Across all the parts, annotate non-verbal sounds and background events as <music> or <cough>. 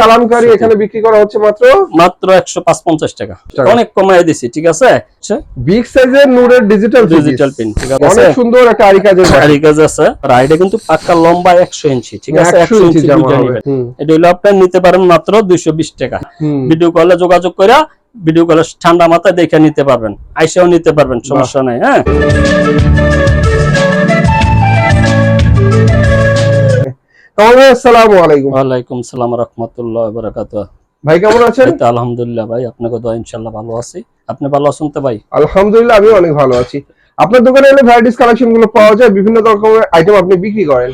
কালামকারী। এখানে বিক্রি করা হচ্ছে মাত্র? মাত্র একশো পাঁচ পঞ্চাশ টাকা। টাকা। অনেক কমাই দিছি ঠিক আছে? বিগ সাইজের নূরের ডিজিটাল ডিজিটাল পিন ঠিক আছে? অনেক সুন্দর একটা আরি কাজের আরি কাজ আছে। আর এটা কিন্তু পাক্কা লম্বা একশো ইঞ্চি ঠিক আছে? 100 একশো ইঞ্চি এটা হলো আপনার নিতে পারেন মাত্র দুইশো বিশ টাকা। ভিডিও কলে যোগাযোগ করে ভিডিও কলে ঠান্ডা মাথায় দেখে নিতে পারবেন। আইসাও নিতে পারবেন সমস্যা নাই হ্যাঁ? আসসালামু আলাইকুম। ওয়ালাইকুম সালাম রহমতুল্লাহ বারাকাত ভাই কেমন আছেন? আলহামদুলিল্লাহ ভাই আপনাকে তো ইনশাল্লাহ ভালো আছি। আপনি ভালো আছেন তো ভাই? আলহামদুলিল্লাহ আমি অনেক ভালো আছি। আপনার দোকানে এলে ভ্যারাইটিস কালেকশনগুলো পাওয়া যায় বিভিন্ন রকমের আইটেম আপনি বিক্রি করেন।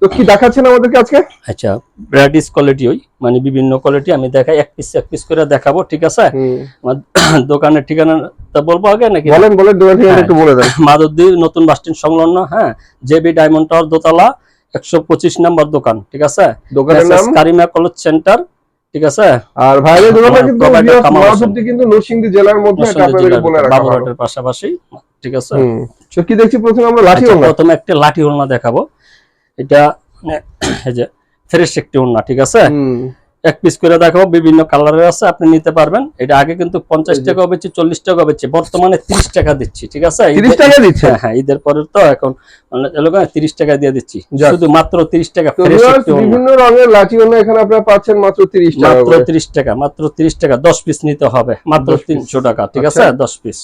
তো কি দেখাচ্ছেন আমাদেরকে আজকে? আচ্ছা ব্রাইডিস কোয়ালিটি ওই মানে বিভিন্ন কোয়ালিটি আমি দেখাই এক পিস এক পিস করে দেখাবো ঠিক আছে। আমার <coughs> দোকানের ঠিকানাটা বলব আগে নাকি? বলেন হ্যাঁ। একটু বলে দেন। মাধবদী নতুন বাস স্ট্যান্ড সংলগ্ন হ্যাঁ জেবি ডায়মন্ড টাওয়ার দোতলা একশো পঁচিশ নাম্বার দোকান ঠিক আছে? দোকানের নাম? কারিমা কলেজ সেন্টার ঠিক আছে? আর ভাইয়ের দোকানটা কিন্তু। মাধবদী কিন্তু নরসিংদী জেলার মধ্যে নরসিংদী বলে রাখা। বাবুরহাটের পাশাপাশি ঠিক আছে? তো কি দেখছি? প্রথমে আমরা লাঠি ওলনা প্রথমে একটা লাঠি ওলনা দেখাবো। এটা মানে, এই যে ফ্রেশ একটি ওলনা ঠিক আছে। এক পিস করে দেখাবো বিভিন্ন কালারের আছে আপনি নিতে পারবেন এটা আগে কিন্তু পঞ্চাশ। টাকা বেচি চল্লিশ টাকা বেচি বর্তমানে তিরিশ টাকা দিচ্ছি ঠিক আছে 30 টাকা দিচ্ছেন? হ্যাঁ, হ্যাঁ ঈদের পরে তো এখন তিরিশ টাকা দিয়ে দিচ্ছি। শুধু মাত্র তিরিশ টাকা। বিভিন্ন রঙের লাঠি এখানে আপনারা পাচ্ছেন মাত্র 30 টাকা মাত্র তিরিশ টাকা মাত্র তিরিশ টাকা দশ পিস নিতে হবে মাত্র তিনশো টাকা ঠিক আচ্ছা। আছে দশ পিস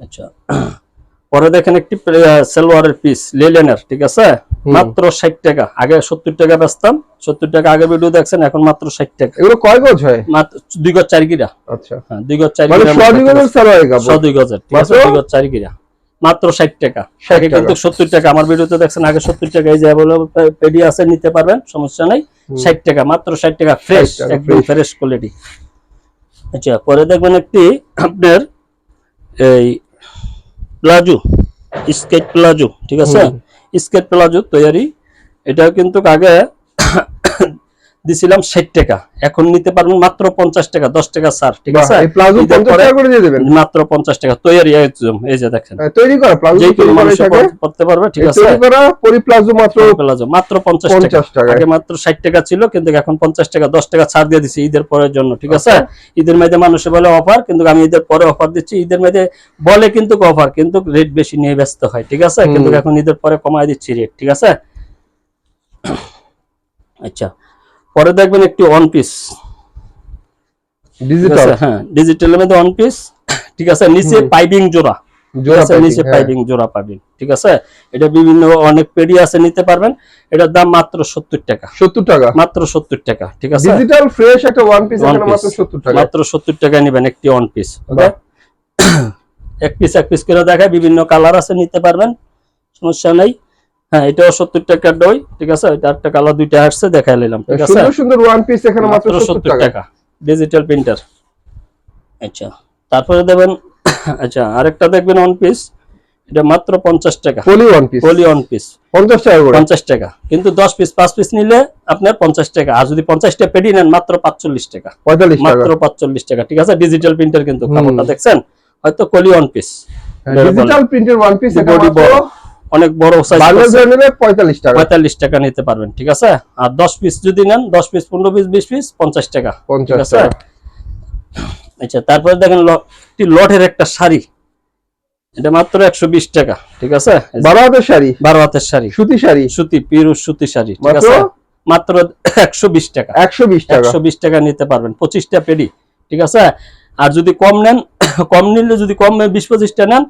আচ্ছা পরে দেখেন একটি সেলওয়ারের পিস লেলেনের ঠিক আছে? মাত্র ষাট টাকা। আগে সত্তর টাকা বেচতাম সত্তর টাকা আগে ভিডিও দেখছেন এখন মাত্র ষাট টাকা। এগুলো কয় গজ হয়? মাত্র দুই গজ চার গিরা। আচ্ছা। হ্যাঁ দুই গজ চার মানে দুই গজের? দুই গজ চার গিরা। মাত্র ষাট টাকা। আগে কিন্তু সত্তর টাকা। আমার ভিডিওতে দেখছেন আগে সত্তর টাকা এই যে পেডি আছে নিতে পারবেন সমস্যা নাই। ষাট টাকা মাত্র ষাট টাকা ফ্রেশ একদম ফ্রেশ কোয়ালিটি আচ্ছা পরে দেখবেন একটি আপনার এই প্লাজো স্কেট প্লাজো ঠিক আছে? স্কেট প্লাজো তৈরি এটা কিন্তু আগে দিছিলাম ষাট টাকা। এখন নিতে পারবেন মাত্র পঞ্চাশ টাকা দশ টাকা স্যার ঠিক আছে? এই প্লাজো ঈদের 50 পরে টাকা করে মাত্র পঞ্চাশ টাকা তৈরি এই যে দেখেন। হ্যাঁ, তৈরি করা যে কোনো মানুষ করতে পারবে ঠিক আছে? তৈরি করা পরি প্লাজো মাত্র প্লাজো মাত্র পঞ্চাশ টাকা। আগে মাত্র ষাট টাকা ছিল কিন্তু এখন পঞ্চাশ টাকা দশ টাকা ছাড় দিয়ে দিচ্ছি ঈদের পরের জন্য ঠিক আছে? আচ্ছা। ঈদের মধ্যে মানুষে বলে অফার কিন্তু আমি ঈদের পরে অফার দিচ্ছি। ঈদের মধ্যে বলে কিন্তু অফার কিন্তু রেট বেশি নিয়ে ব্যস্ত হয় ঠিক আছে? কিন্তু এখন ঈদের পরে কমায় দিচ্ছি রেট ঠিক আছে? আচ্ছা। পরে দেখবেন একটি ওয়ান পিস ডিজিটাল হ্যাঁ ডিজিটালের মধ্যে ওয়ান পিস ঠিক আছে? নিচে পাইপিং জোড়া। জোড়া আছে, নিচে হ্যাঁ। পাইপিং জোড়া পাবেন ঠিক আছে? এটা বিভিন্ন অনেক পেডি আছে নিতে পারবেন। এটার দাম মাত্র সত্তর টাকা। 70 টাকা? মাত্র সত্তর টাকা। ঠিক আছে? ডিজিটাল ফ্রেশ একটা ওয়ান পিস এখানে মাত্র 70 টাকা। মাত্র সত্তর টাকা নেবেন একটি ওয়ান পিস। <coughs> এক পিস এক পিস করে দেখায়। বিভিন্ন কালার আছে নিতে পারবেন। সমস্যা নাই। হ্যাঁ এটাও সত্তর টাকার দই ঠিক আছে? এটা একটা কালার দুইটা আসছে দেখাই নিলাম ঠিক আছে? সুন্দর সুন্দর ওয়ান পিস এখানে মাত্র মাত্র 70 সত্তর টাকা। ডিজিটাল প্রিন্টার আচ্ছা তারপরে দেবেন আচ্ছা আরেকটা দেখবেন ওয়ান পিস এটা মাত্র পঞ্চাশ টাকা। Poly one piece poly one piece 50 টাকা পঞ্চাশ টাকা। কিন্তু দশ পিস পাঁচ পিস নিলে আপনার পঞ্চাশ টাকা। আর যদি পঞ্চাশটা পেডি নেন মাত্র পাঁচচল্লিশ টাকা। 45 টাকা। মাত্র পাঁচচল্লিশ টাকা ঠিক আছে? ডিজিটাল প্রিন্টার কিন্তু কাপড়টা দেখছেন? হয়তো কলি ওয়ান পিস ডিজিটাল প্রিন্টের ওয়ান পিস বডি। বড় অনেক বড় সাইজ 45 টাকা। পঁয়তাল্লিশ টাকা নিতে পারবেন ঠিক আছে? আর দশ পিস যদি নেন দশ পিস পনেরো পিস বিশ পিস পঞ্চাশ টাকা ঠিক 50 আছে? টাকা। আচ্ছা তারপরে দেখেন লটের একটা শাড়ি। এটা মাত্র একশো বিশ টাকা ঠিক আছে? বারো হাতের শাড়ি? বারো হাতের শাড়ি। সুতি শাড়ি? সুতি পিরুষ সুতি শাড়ি ঠিক? আছে? মাত্র একশো বিশ টাকা। 120 টাকা। একশো বিশ টাকা নিতে পারবেন পঁচিশটা পেডি ঠিক আছে? আর যদি কম নেন <coughs> কম নিলে যদি কম বিশ পঁচিশটা নেন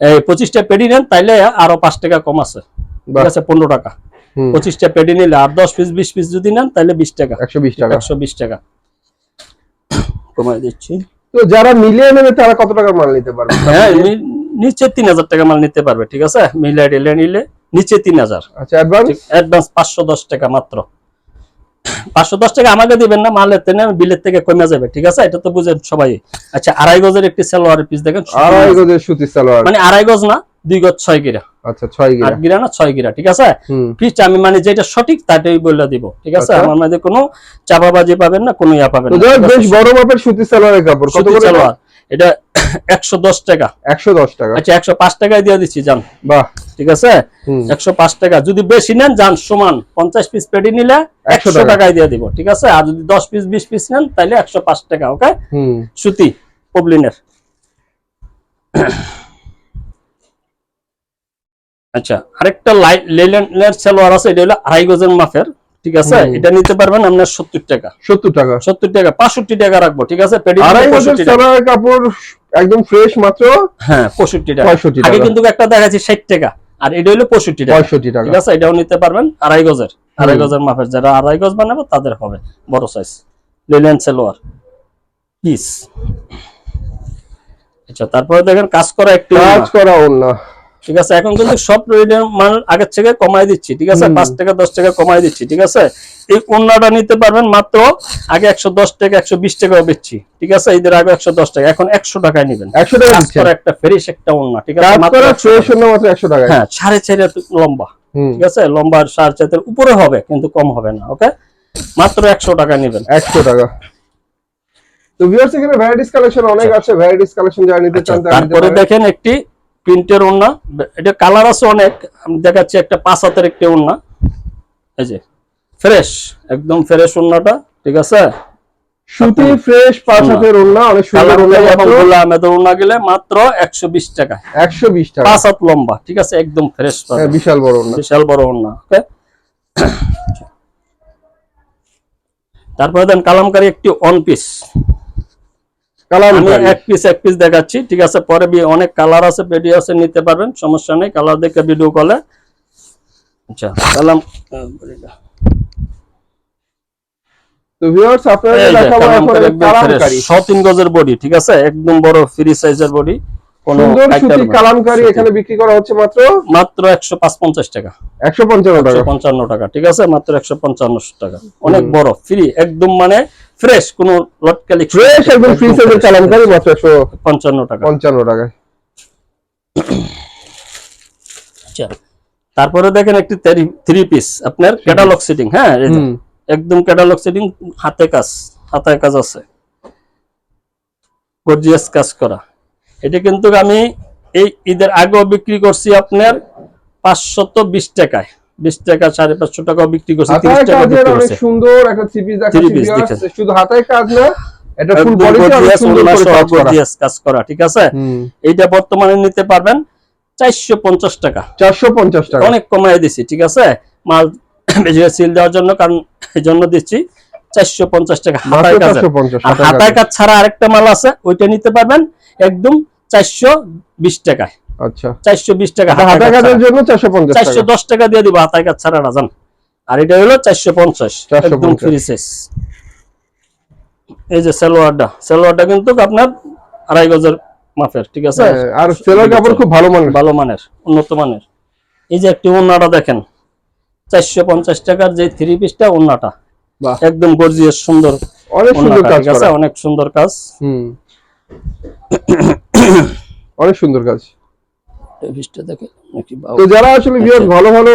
এই পঁচিশটা পেডি নেন তাইলে আরও পাঁচ টাকা কম আছে। ঠিক আছে পনেরো টাকা। পঁচিশটা পেডি নিলে আর দশ পিস বিশ পিস যদি নেন তাহলে বিশ টাকা। 120 টাকা। একশো বিশ টাকা। কমাই দিচ্ছি। তো যারা মিলিয়ে নেবে তারা কত টাকার মাল নিতে পারবে? হ্যাঁ নিচে তিন হাজার টাকা মাল নিতে পারবে ঠিক আছে? মিলে টিলে নিলে নিচে তিন হাজার। আচ্ছা অ্যাডভান্স অ্যাডভান্স পাঁচশো দশ টাকা মাত্র। পাঁচশো দশ টাকা আমাকে দিবেন না মালের তেনে বিলের থেকে কমে যাবে ঠিক আছে? এটা তো বুঝেন সবাই। আচ্ছা আড়াই গজের একটি সালোয়ারের পিস দেখেন আড়াই গজের সুতি সালোয়ার। মানে আড়াই গজ না দুই গজ ছয় গিরা। আচ্ছা ছয় গিরা। আট গিরা না ছয় গিরা ঠিক আছে? পিস আমি মানে যেটা সঠিক তাটাই বলে দিব ঠিক আছে? আচ্ছা। আমার মধ্যে কোনো চাপাবাজি পাবেন না কোনো ইয়া পাবেন না? বেশ বড় মাপের সুতি সালোয়ারের কাপড়। কত করে? সালোয়ার। এটা <coughs> একশো দশ টাকা। একশো দশ টাকা। আচ্ছা একশো পাঁচ টাকায় দিয়ে দিচ্ছি যান বাহ। ঠিক আছে? একশো পাঁচ টাকা। যদি বেশি নেন যান সমান পঞ্চাশ পিস পেটি নিলে একশো টাকায় দিয়ে দিব ঠিক আছে? আর যদি দশ পিস বিশ পিস নেন তাহলে একশো পাঁচ টাকা ওকে? সুতি পবলিনের। আচ্ছা আরেকটা লাইট লেলেনের সালোয়ার আছে এটা হলো আড়াই গজের মাপের। ঠিক আছে? এটা নিতে পারবেন আপনার সত্তর টাকা। সত্তর টাকা। সত্তর টাকা পাঁষট্টি টাকা রাখব ঠিক আছে? পঁয়ষট্টি কাপড় একদম ফ্রেশ মাত্র হ্যাঁ পঁয়ষট্টি টাকা। 65 আগে টাকা। কিন্তু একটা দেখাচ্ছি ষাট টাকা আর এটা হলো পঁয়ষট্টি টাকা। পঁয়ষট্টি টাকা। ঠিক আছে? এটাও নিতে পারবেন আড়াই গজের। আড়াই গজের মাপের যারা আড়াই গজ বানাবো তাদের হবে বড় সাইজ লিলেন সেলোয়ার পিস আচ্ছা তারপরে দেখেন কাজ করা একটু কাজ করা ওনা ঠিক আছে? এখন কিন্তু সব রেডিয়াম মাল আগের থেকে কমাই দিচ্ছি ঠিক আছে? পাঁচ টাকা দশ টাকা কমাই দিচ্ছি ঠিক আছে? এই ওন্নাটা নিতে পারবেন মাত্র আগে একশো দশ টাকা একশো বিশ টাকা বেচছি ঠিক আছে? এদের আগে একশো দশ টাকা এখন একশো টাকায় নেবেন। একশো টাকা একটা ফ্রেশ একটা ওন্না ঠিক আছে? মাত্র করা 100 ফ্রেশ টাকা। ওনা মাত্র একশো টাকা হ্যাঁ সাড়ে চার লম্বা ঠিক আছে? লম্বা সাড়ে চারের উপরে হবে কিন্তু কম হবে না ওকে? মাত্র একশো টাকা নেবেন। একশো টাকা। তো ভিউয়ার্স এখানে ভ্যারাইটিস কালেকশন অনেক আছে ভ্যারাইটিস কালেকশন যারা নিতে আচ্ছা, চান তারা তারপরে দেখেন একটি প্রিন্টের ওড়না এটা কালার আছে অনেক আমি দেখাচ্ছি একটা পাঁচ হাতের একটি ওড়না। এই যে ফ্রেশ একদম ফ্রেশ ওড়নাটা ঠিক আছে? সুতি ফ্রেশ পাঁচ হাতের ওড়না অনেক সুন্দর ওড়না এবং গোলা আমেদের ওড়না গেলে মাত্র একশো বিশ টাকা। একশো বিশ টাকা। পাঁচ হাত লম্বা ঠিক আছে? একদম ফ্রেশ হ্যাঁ, বিশাল বড় ওড়না। বিশাল বড় ওড়না ওকে? তারপরে দেন কালামকারী একটি অন পিস। কালার আমি এক পিস এক পিস দেখাচ্ছি। ঠিক আছে পরে অনেক কালার আছে ভিডিও আছে নিতে পারবেন সমস্যা নেই। কালার দেখে ভিডিও কলে আচ্ছা কালাম তো ভিউয়ার্স আপনারা দেখাবো এখন কালামকারী একদম fresh, কালামকারী। ছ তিন গজের বডি ঠিক আছে? একদম বড় ফ্রি সাইজের বডি। সুন্দর সুতি কালামকারী এখানে বিক্রি করা হচ্ছে মাত্র? মাত্র একশো পাঁচ পঞ্চাশ টাকা। একশো পঞ্চান্ন টাকা। একশো পঞ্চান্ন টাকা ঠিক আছে? মাত্র একশো পঞ্চান্ন টাকা। অনেক বড় ফ্রি একদম মানে ফ্রেশ কোন লটকালি ফ্রেশ একদম ফ্রি সাইজের কালামকারী মাত্র একশো পঞ্চান্ন টাকা। পঞ্চান্ন টাকায়। আচ্ছা তারপরে দেখেন একটি থ্রি পিস আপনার ক্যাটালগ সিটিং হ্যাঁ। একদম ক্যাটালগ সেটিং হাতে কাজ হাতায় কাজ আছে। গর্জিয়াস কাজ করা। এটা কিন্তু আমি এই ঈদের আগেও বিক্রি করছি আপনার পাঁচশত বিশ টাকায়। বিশ টাকা সাড়ে পাঁচশো টাকাও বিক্রি করছি তিরিশ টাকা বিক্রি করছে। সুন্দর একটা থ্রি পিস। শুধু হাতায় কাজ না এটা ফুল করে কাজ ঠিক আছে? এইটা বর্তমানে নিতে পারবেন চারশো পঞ্চাশ টাকা। অনেক কমাই দিছি ঠিক আছে? মাল বেশি সিল দেওয়ার জন্য কারণ এই জন্য দিচ্ছি চারশো পঞ্চাশ টাকা হাতায় কাজের। আর হাতায় কাজ ছাড়া আরেকটা মাল আছে ওইটা নিতে পারবেন একদম চারশো বিশ টাকায়। আচ্ছা। চারশো বিশ টাকা কাজের জন্য চারশো টাকা। দশ টাকা দিয়ে দিব হাতায় কাজ ছাড়া রাজান আর এটা হলো চারশো পঞ্চাশ। 450 একদম ফ্রি সাইজ এই যে সালোয়ারটা সালোয়ারটা কিন্তু আপনার আড়াই গজের মাপের ঠিক আছে? হ্যাঁ, আর সেলার কাপড় খুব ভালো মানের। ভালো মানের উন্নত মানের। এই যে একটি ওন্নাটা দেখেন চারশো পঞ্চাশ টাকার যে থ্রি পিসটা ওন্নাটা একদম গর্জিয়াস সুন্দর অনেক সুন্দর কাজ আছে? অনেক সুন্দর কাজ। হুম। অনেক সুন্দর কাজ। এই দেখে তো যারা আসলে ভিউয়ার্স ভালো ভালো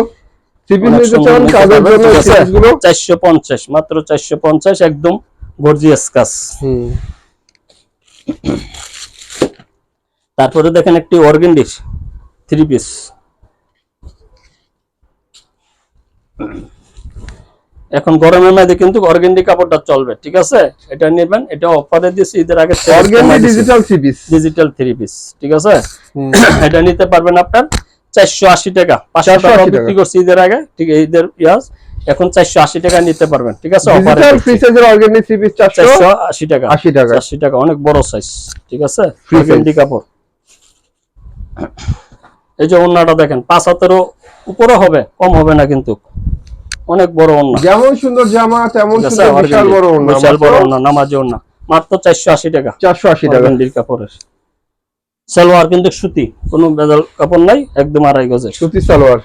থ্রি নিতে চান তাদের জন্য ঠিক আছে? চারশো পঞ্চাশ মাত্র চারশো পঞ্চাশ একদম গর্জিয়াস কাজ। হুম। তারপরে দেখেন একটি অর্গেন্ডিস থ্রি পিস এখন গরমের মধ্যে কিন্তু অর্গেন্ডি কাপড়টা চলবে ঠিক আছে? এটা নেবেন এটা অফারে দিয়েছি ঈদের আগে অর্গানি digital three piece digital three piece ঠিক আছে? <coughs> এটা নিতে পারবেন আপনার চারশো আশি টাকা। 480। বিক্রি করছি ঈদের আগে ঠিক ঈদের ইয়াস। এখন চারশো আশি টাকা নিতে পারবেন ঠিক আছে? অফারে ডিজিটাল ফ্রি সাইজের থ্রি পিস টাকা আশি টাকা। আশি টাকা। অনেক বড় সাইজ ঠিক আছে? অর্গেন্ডি কাপড়। এই যে ওন্নাটা দেখেন পাঁচ হাতেরও উপরে হবে কম হবে না কিন্তু। অনেক বড় ওন্না যেমন সুন্দর জামা তেমন সুন্দর বিশাল বড় ওড়না বিশাল বড় ওন্না নামাজি ওন্না মাত্র চারশো আশি টাকা। চারশো আশি টাকা। অর্গেন্ডির কাপড়ের। সালোয়ার কিন্তু সুতি কোনো বেজাল কাপড় নাই একদম আড়াই গজের। সুতি সালোয়ার।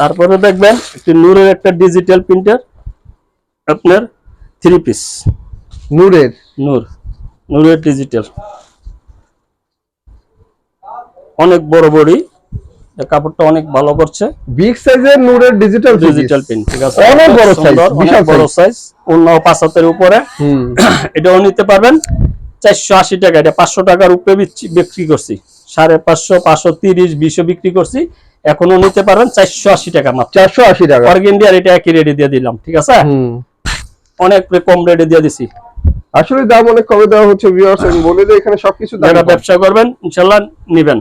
তারপরে দেখবেন একটি নূরের একটা ডিজিটাল প্রিন্টার আপনার থ্রি পিস নূরের? নূর নূরের ডিজিটাল অনেক বড় বড়ি এই কাপড়টা অনেক ভালো করছে। বিগ সাইজের নূরের ডিজিটাল ডিজিটাল প্রিন্ট ঠিক আছে। অনেক বড় অনেক বিশাল বড় সাইজ অন্য পাঁচ হাতের উপরে। <coughs> এটাও নিতে পারবেন। চারশো আশি টাকা এটা পাঁচশো টাকার উপরে বিক্রি করছি। সাড়ে পাঁচশো পাঁচশো তিরিশ বিশও বিক্রি করছি। এখনও নিতে পারবেন চারশো আশি টাকা মাত্র। চারশো আশি টাকা। অর্গেন্ডিয়ার এটা একই রেডি দিয়ে দিলাম ঠিক আছে? অনেক কম রেটে দিয়ে দিছি। আসলে দাম অনেক কমে দেওয়া হচ্ছে ভিউয়ার্স আমি বলে দিই এখানে সবকিছু যারা ব্যবসা করবেন ইনশাল্লাহ নিবেন।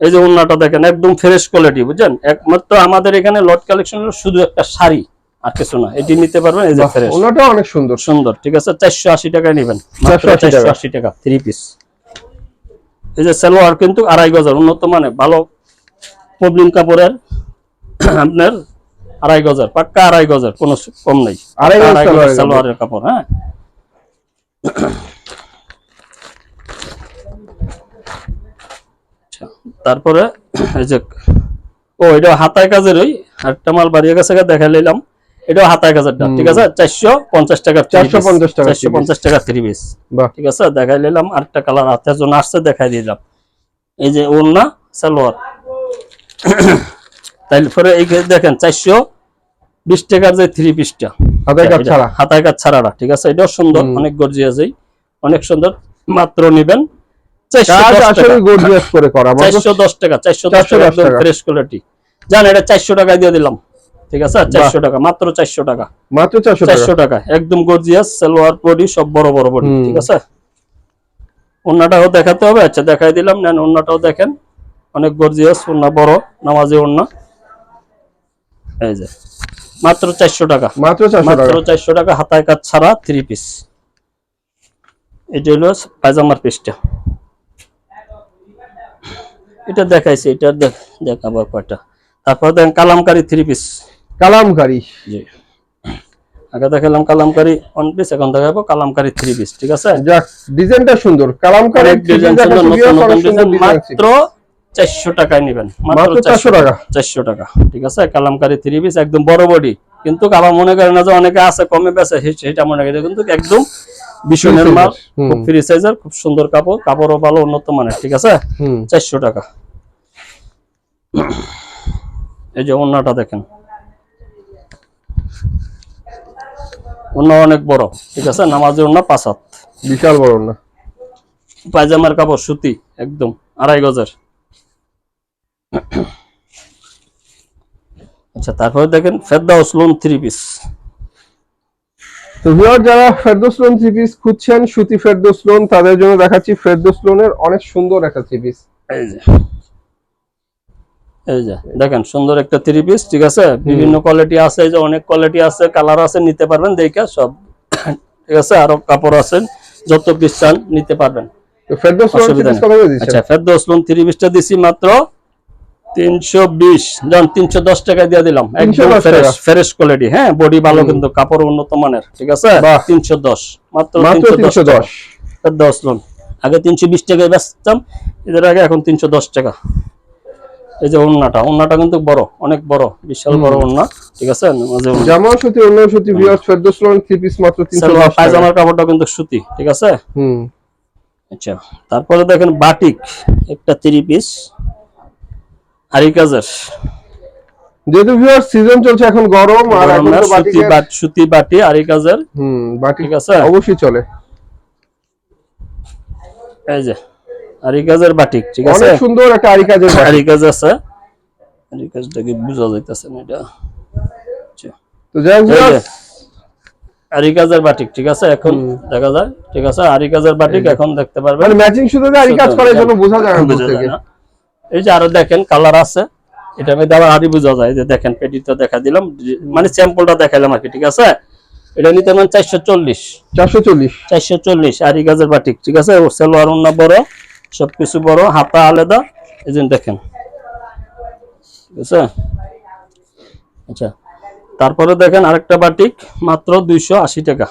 এই যে ওন্নাটা দেখেন একদম ফ্রেশ কোয়ালিটি বুঝছেন? একমাত্র আমাদের এখানে লট কালেকশন শুধু একটা শাড়ি আর কিছু না। এটি নিতে পারবেন এই যে ফ্রেশ ওনাটা অনেক সুন্দর। সুন্দর ঠিক আছে? চারশো আশি টাকায় নেবেন 480 টাকা। চারশো আশি টাকা থ্রি পিস এই যে সালোয়ার কিন্তু আড়াই গজার উন্নত মানে ভালো প্রবলিম কাপড়ের আপনার আড়াই গজার পাক্কা আড়াই গজার কোনো কম নেই। আড়াই গজার সালোয়ারের কাপড় হ্যাঁ। তারপরে এই যে ও এটা হাতায় কাজের ওই একটা মাল বাড়িয়ে গেছে দেখা নিলাম এটাও হাতায় কাজেরটা ঠিক আছে? চারশো পঞ্চাশ টাকা 450 টাকা চারশো পঞ্চাশ টাকা থ্রি পিস ঠিক আছে? দেখাই নিলাম আরেকটা কালার হাতের জন্য আসছে দেখাই দিলাম। এই যে ওড়না সালোয়ার। তারপরে এই দেখেন চারশো বিশ টাকার যে থ্রি পিসটা হাতায় কাজ ছাড়াটা ঠিক আছে? এটাও সুন্দর। অনেক গর্জিয়াস অনেক সুন্দর। মাত্র নিবেন। গর্জিয়াস করে করা মাত্র টাকা চারশো 410 টাকা একদম ফ্রেশ কোয়ালিটি জান এটা চারশো টাকায় দিয়ে দিলাম। ঠিক আছে? চারশো টাকা মাত্র চারশো টাকা। মাত্র চারশো টাকা? চারশো টাকা একদম গর্জিয়াস সালোয়ার বডি সব বড় বড় বডি ঠিক আছে? ওন্নাটাও দেখাতে হবে। আচ্ছা দেখাই দিলাম। নেন ওন্নাটাও দেখেন। অনেক গর্জিয়াস ওন্না বড় নামাজি ওন্না। এই যে মাত্র চারশো টাকা। মাত্র চারশো মাত্র টাকা চারশো টাকা হাতায় কাজ ছাড়া থ্রি পিস এটা হলো পায়জামার পিসটা। এটা দেখাইছে এটা দেখ- দেখাবো কয়টা তারপর দেখেন কালামকারি থ্রি পিস কালামকারি। জি। আগে দেখালাম কালামকারি ওয়ান পিস এখন দেখাবো কালামকারি থ্রি পিস ঠিক আছে? যাক ডিজাইনটা সুন্দর। কালামকারি ডিজাইন সুন্দর নতুন নতুন ডিজাইন মাত্র চারশো টাকায় নেবেন। মাত্র 400 টাকা। চারশো টাকা ঠিক আছে? কালামকারি থ্রি পিস একদম বড় বডি কিন্তু আবার মনে করেন না যে অনেকে আছে কমে বেছে সেটা মনে করে কিন্তু একদম ভীষণের মাল। খুব ফ্রি সাইজের খুব সুন্দর কাপড় কাপড়ও ভালো উন্নত মানের ঠিক আছে? চারশো টাকা। এই যে ওন্নাটা দেখেন। ওন্না অনেক বড় ঠিক আছে? নামাজের ওন্না পাঁচ হাত। বিশাল বড় না পায়জামার কাপড় সুতি একদম আড়াই গজের। আচ্ছা তারপরে দেখেন ওসলুন থ্রি পিস তো ভিউয়ার যারা ফেরদৌস লোন থ্রি পিস খুঁজছেন সুতি ফেরদৌস লোন তাদের জন্য দেখাচ্ছি ফেরদৌস লোনের অনেক সুন্দর একটা থ্রি পিস এই যে এই যে দেখেন সুন্দর একটা থ্রি পিস ঠিক আছে? বিভিন্ন কোয়ালিটি আছে এই যে অনেক কোয়ালিটি আছে কালার আছে নিতে পারবেন দেখে সব ঠিক আছে? আরও কাপড় আছে যত পিস চান নিতে পারবেন। আচ্ছা ফেরদৌস লোন থ্রি পিসটা দিছি মাত্র তিনশো বিশ জন তিনশো দশ দিয়ে দিলাম। একদম ফ্রেশ কোয়ালিটি হ্যাঁ বডি ভালো কিন্তু কাপড় উন্নত মানের ঠিক আছে? তিনশো দশ মাত্র তিনশো দশ 310 লোন। আগে তিনশো বিশ টাকায় বেচতাম এদের আগে এখন তিনশো দশ টাকা। এই যে ওন্নাটা ওন্নাটা কিন্তু বড় অনেক বড় বিশাল বড় ওন্না ঠিক আছে? জামা সুতি অন্য সুতি viewer Ferdous lawn three piece মাত্র দশ পায়জামার কাপড়টা কিন্তু সুতি ঠিক আছে? হুম। আচ্ছা তারপরে দেখেন বাটিক একটা থ্রি পিস আরি কাজের যেহেতু ভিউয়ার সিজন চলছে এখন গরম আর এখন তো বাট সুতি বাটি আরি কাজের হুম বাটিক ঠিক আছে? অবশ্যই চলে। এই যে আরি কাজের বাটিক ঠিক আছে? অনেক সুন্দর একটা আরি কাজের বাটিক। আরি কাজ আছে। আরি বোঝা যাইতেছে না এটা। আচ্ছা। তো যাই হোক আরি কাজের বাটিক ঠিক আছে? এখন দেখা যায় ঠিক আছে? আরি কাজের বাটিক এখন দেখতে পারবেন। মানে ম্যাচিং সুতোতে আরি কাজ করার জন্য বোঝা যায় না। এই যে আরও দেখেন কালার আছে। এটা মধ্যে আবার আরই বোঝা যায় যে দেখেন পেটিটা দেখা দিলাম। মানে স্যাম্পলটা দেখাইলাম আর কি ঠিক আছে? এটা নিতে মানে চারশো চল্লিশ। চারশো চল্লিশ। চারশো চল্লিশ আরি গাছের বাটিক ঠিক আছে? সালোয়ার ওন্না বড় সবকিছু বড় হাতা আলাদা। এই জন্য দেখেন ঠিক আছে? আচ্ছা তারপরে দেখেন আরেকটা বাটিক মাত্র দুইশো আশি টাকা।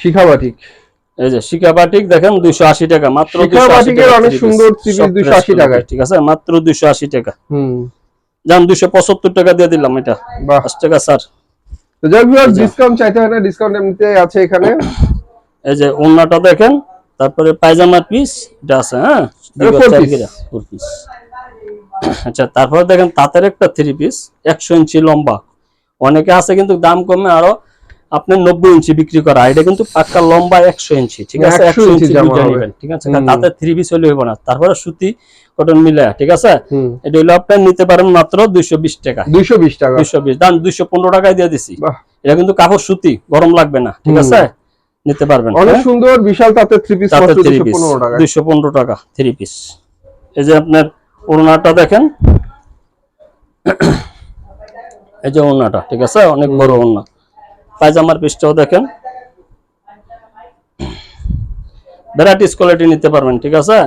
শিখা বাটিক। এই যে শিকা বাটিক দেখেন দুইশো আশি টাকা মাত্র 280 টাকা অনেক সুন্দর 280 fresh ঠিক আছে? মাত্র দুইশো আশি টাকা। হুম। টাকা দিয়ে দিলাম এটা। টাকা স্যার। তো যাই। ডিসকাউন্ট চাইতে হয় না ডিসকাউন্ট এমনিতে আছে এখানে। এই যে ওন্নাটা দেখেন তারপরে পায়জামার পিস এটা আছে হ্যাঁ। ফোর পিস আচ্ছা তারপরে দেখেন তাঁতের একটা থ্রি পিস একশো ইঞ্চি লম্বা। অনেকে আছে কিন্তু দাম কমে আরও আপনার নব্বই ইঞ্চি বিক্রি করা এটা কিন্তু পাক্কা লম্বা একশো ইঞ্চি ঠিক আছে? একশো ইঞ্চি। নেবেন ঠিক আছে? তাতে থ্রি পিস হলে হইব না। তারপরে সুতি কটন মিলে ঠিক আছে? এটা হলো আপনার নিতে পারেন মাত্র দুইশো বিশ টাকা। দুইশো বিশ টাকা। দুইশো বিশ দাম দুইশো পনেরো টাকায় দিয়ে দিছি। এটা কিন্তু কাপড় সুতি গরম লাগবে না ঠিক আছে? নিতে পারবেন অনেক হ্যাঁ? সুন্দর বিশাল তাতে থ্রি পিস তাতে থ্রি পিস দুইশো পনেরো টাকা থ্রি পিস এই যে আপনার ওড়নাটা দেখেন। এই যে ওড়নাটা ঠিক আছে? অনেক বড় ওড়না। পায়জামার পিসটাও দেখেন। ভ্যারাইটিস কোয়ালিটি নিতে পারবেন ঠিক আছে?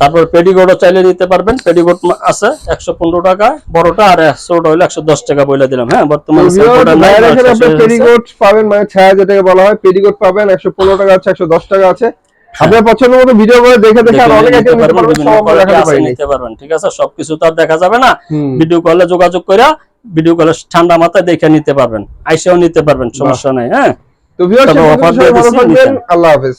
তারপর পেডিগোডও চাইলে নিতে পারবেন। পেডিগোড আছে একশো পনেরো টাকা। বড়টা আর একশোটা হইলে একশো দশ টাকা বলে দিলাম। হ্যাঁ বর্তমানে। পেরিগোট পাবেন মানে ছায়া যেটাকে বলা হয়। পেডিগোড পাবেন একশো পনেরো টাকা আছে একশো দশ টাকা আছে। আপনার পছন্দ মতো ভিডিও করে দেখে দেখে আর অনেক আইটেম নিতে পারবেন, ঠিক আছে? সবকিছু তো আর দেখা যাবে না। ভিডিও কলে যোগাযোগ করে ভিডিও কলে ঠান্ডা মাথায় দেখে নিতে পারবেন। আইসেও নিতে পারবেন সমস্যা নাই হ্যাঁ? তো ভিউয়ার তবে offer দিয়ে দিচ্ছি, থাকবেন নিতেন। আল্লাহ হাফেজ।